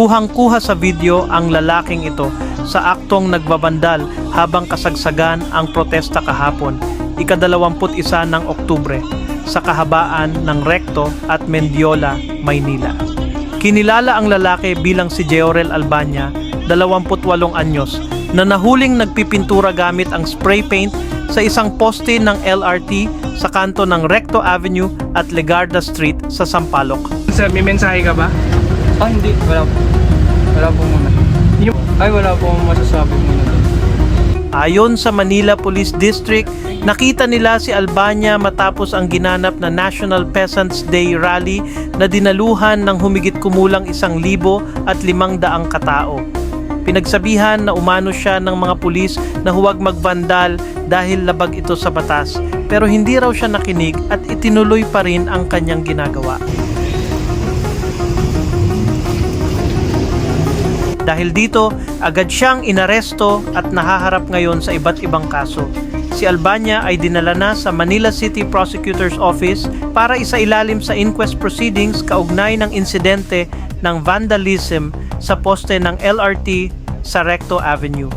Kuhang-kuha sa video ang lalaking ito sa aktong nagbabandal habang kasagsagan ang protesta kahapon, ikadalawamput isa ng Oktubre, sa kahabaan ng Recto at Mendiola, Maynila. Kinilala ang lalaki bilang si Jeorel Albania, 28 anyos, na nahuling nagpipintura gamit ang spray paint sa isang poste ng LRT sa kanto ng Recto Avenue at Legarda Street sa Sampaloc. Sir, may mensahe ka ba? Ah, hindi. Wala po. Wala po muna. Ay, wala po masasabi muna. Ayon sa Manila Police District, nakita nila si Albania matapos ang ginanap na National Peasants Day Rally na dinaluhan ng humigit kumulang isang libo at limang daang katao. Pinagsabihan na umano siya ng mga pulis na huwag magbandal dahil labag ito sa batas pero hindi raw siya nakinig at itinuloy pa rin ang kanyang ginagawa. Dahil dito, agad siyang inaresto at nahaharap ngayon sa iba't ibang kaso. Si Albania ay dinala na sa Manila City Prosecutor's Office para isailalim sa inquest proceedings kaugnay ng insidente ng vandalism sa poste ng LRT sa Recto Avenue.